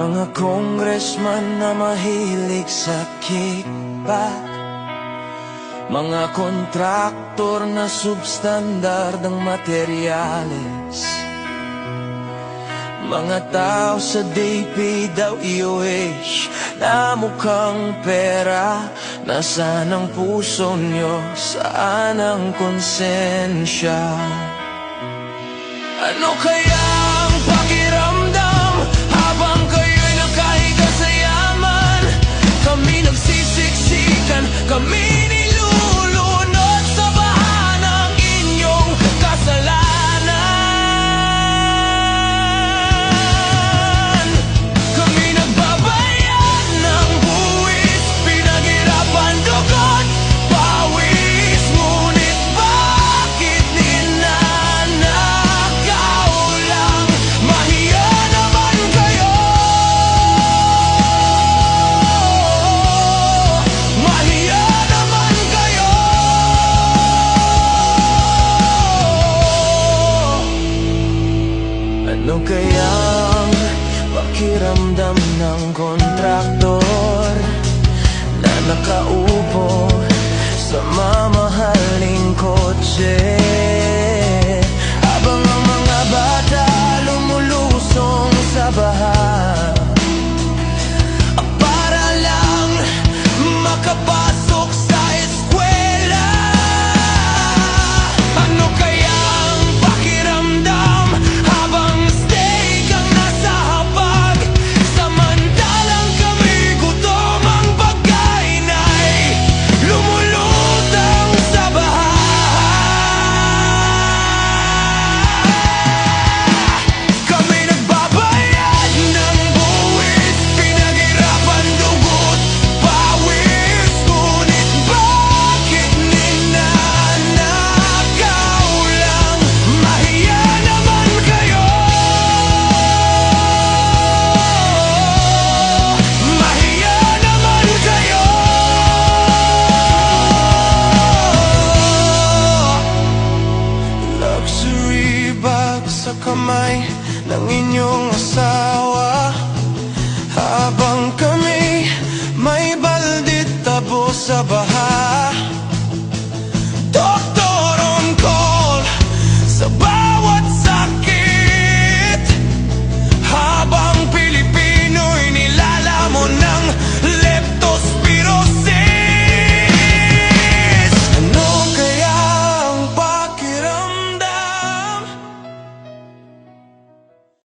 Mga congressman na mahilig sa kickback Mga kontraktor na substandard ang materyales Mga tao sa DPWH na mukhang pera Nasaan ang puso nyo? Saan ang konsensya? Ano kaya si, si, si, come in. Ano kayang pakiramdam ng kontraktor sa kamay ng inyong asawa